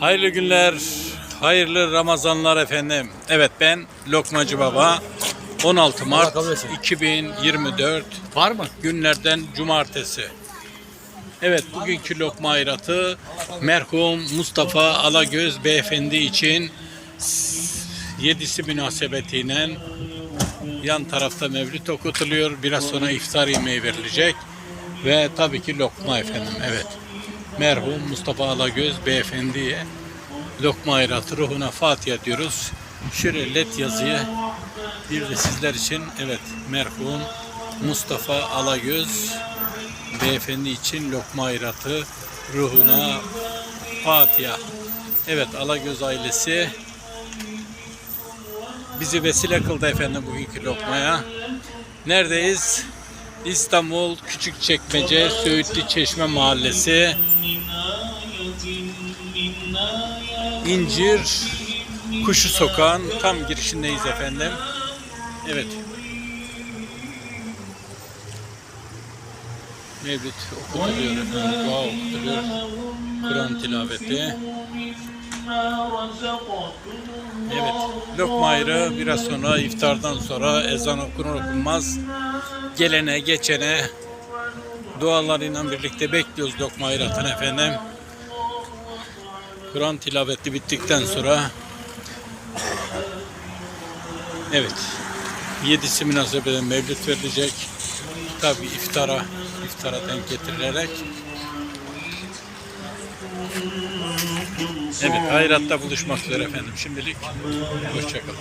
Hayırlı günler, hayırlı Ramazanlar efendim. Evet ben Lokmacı Baba. 16 Mart kabul etsin. 2024 Var mı? günlerden cumartesi. Evet bugünkü lokma ayratı merhum Mustafa Alagöz beyefendi için yedisi münasebetiyle yan tarafta mevlüt okutuluyor. Biraz sonra iftar yemeği verilecek. Ve tabii ki lokma efendim. Evet. Merhum Mustafa Alagöz beyefendiye lokma ayratı ruhuna Fatiha diyoruz. Şöyle led yazıyı bir de sizler için evet merhum Mustafa Alagöz beyefendi için lokma ayratı ruhuna Fatiha. Evet Alagöz ailesi bizi vesile kıldı efendim bugünkü lokmaya. Neredeyiz? İstanbul Küçükçekmece Söğütlü Çeşme Mahallesi İncir Kuşu Sokağın tam girişindeyiz efendim. Evet. Mevlüt okutuluyor efendim. Dua okutuluyor. Kur'an tilaveti. Evet. Lokma ayrı biraz sonra iftardan sonra ezan okunur okunmaz gelene geçene dualarıyla birlikte bekliyoruz lokma ayratını efendim. Kur'an tilaveti bittikten sonra evet yedisi münasebeten mevlüt verilecek. Tabi iftara iftara denk getirilerek Evet hayratta buluşmak üzere efendim şimdilik hoşçakalın.